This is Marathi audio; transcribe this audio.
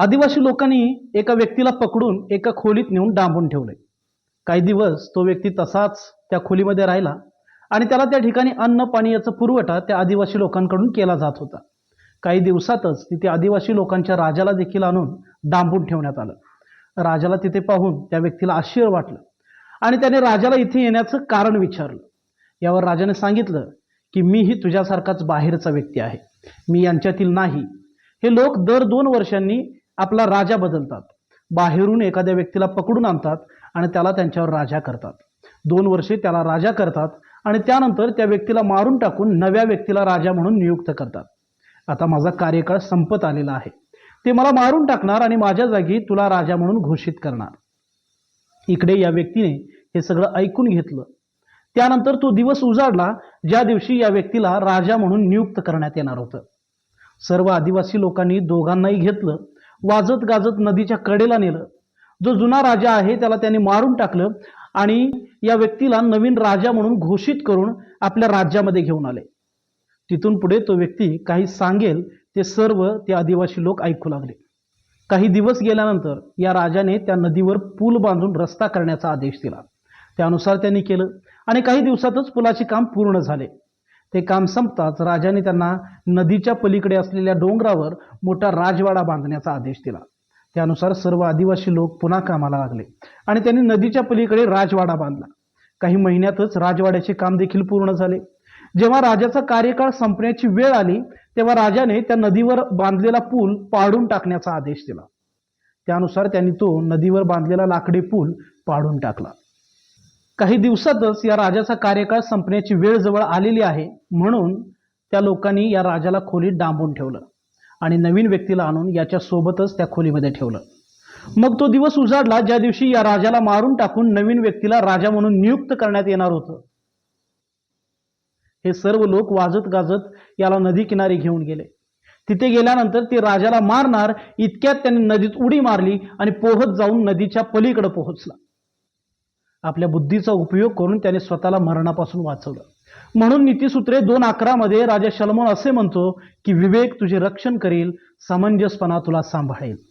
आदिवासी लोकांनी एका व्यक्तीला पकडून एका खोलीत नेऊन डांबून ठेवले काही दिवस तो व्यक्ती तसाच त्या खोलीमध्ये राहिला आणि त्याला त्या ठिकाणी अन्न पाणी याचा पुरवठा त्या आदिवासी लोकांकडून केला जात होता. काही दिवसातच तिथे आदिवासी लोकांच्या राजाला देखील आणून डांबून ठेवण्यात आलं. राजाला तिथे पाहून त्या व्यक्तीला आश्चर्य वाटलं आणि त्याने राजाला इथे येण्याचं कारण विचारलं. यावर राजाने सांगितलं की मीही तुझ्यासारखाच बाहेरचा व्यक्ती आहे. मी यांच्यातील नाही. हे लोक दर दोन वर्षांनी आपला राजा बदलतात. बाहेरून एखाद्या व्यक्तीला पकडून आणतात आणि त्याला त्यांच्यावर राजा करतात. दोन वर्षे त्याला राजा करतात आणि त्यानंतर त्या व्यक्तीला मारून टाकून नव्या व्यक्तीला राजा म्हणून नियुक्त करतात. आता माझा कार्यकाळ संपत आलेला आहे. ते मला मारून टाकणार आणि माझ्या जागी तुला राजा म्हणून घोषित करणार. इकडे या व्यक्तीने हे सगळं ऐकून घेतलं. त्यानंतर तो दिवस उजाडला ज्या दिवशी या व्यक्तीला राजा म्हणून नियुक्त करण्यात येणार होतं. सर्व आदिवासी लोकांनी दोघांनाही घेतलं. वाजत गाजत नदीच्या कडेला नेलं. जो जुना राजा आहे त्याला त्याने मारून टाकलं आणि या व्यक्तीला नवीन राजा म्हणून घोषित करून आपल्या राज्यामध्ये घेऊन आले. तिथून पुढे तो व्यक्ती काही सांगेल ते सर्व ते आदिवासी लोक ऐकू लागले. काही दिवस गेल्यानंतर या राजाने त्या नदीवर पूल बांधून रस्ता करण्याचा आदेश दिला. त्यानुसार त्यांनी केलं आणि काही दिवसातच पुलाचे काम पूर्ण झाले. ते काम संपताच राजाने त्यांना नदीच्या पलीकडे असलेल्या डोंगरावर मोठा राजवाडा बांधण्याचा आदेश दिला. त्यानुसार सर्व आदिवासी लोक पुन्हा कामाला लागले आणि त्यांनी नदीच्या पलीकडे राजवाडा बांधला. काही महिन्यातच राजवाड्याचे काम देखील पूर्ण झाले. जेव्हा राजाचा कार्यकाळ संपण्याची वेळ आली तेव्हा राजाने त्या नदीवर बांधलेला पूल पाडून टाकण्याचा आदेश दिला. त्यानुसार त्यांनी तो नदीवर बांधलेला लाकडी पूल पाडून टाकला. काही दिवसातच या राजाचा कार्यकाळ संपण्याची वेळ जवळ आलेली आहे. म्हणून त्या लोकांनी या राजाला खोलीत डांबून ठेवलं आणि नवीन व्यक्तीला आणून याच्या सोबतच त्या खोलीमध्ये ठेवलं. मग तो दिवस उजाडला ज्या दिवशी या राजाला मारून टाकून नवीन व्यक्तीला राजा म्हणून नियुक्त करण्यात येणार होतं. हे सर्व लोक वाजत गाजत याला नदी किनारी घेऊन गेले. तिथे गेल्यानंतर ते राजाला मारणार इतक्यात त्यांनी नदीत उडी मारली आणि पोहत जाऊन नदीच्या पलीकडे पोहोचला. आपल्या बुद्धीचा उपयोग करून त्याने स्वतःला मरणापासून वाचवलं. म्हणून नीतीसूत्रे दोन अकरामध्ये राजा शलमोन असे म्हणतो की विवेक तुझे रक्षण करील समंजसपणा तुला सांभाळेल.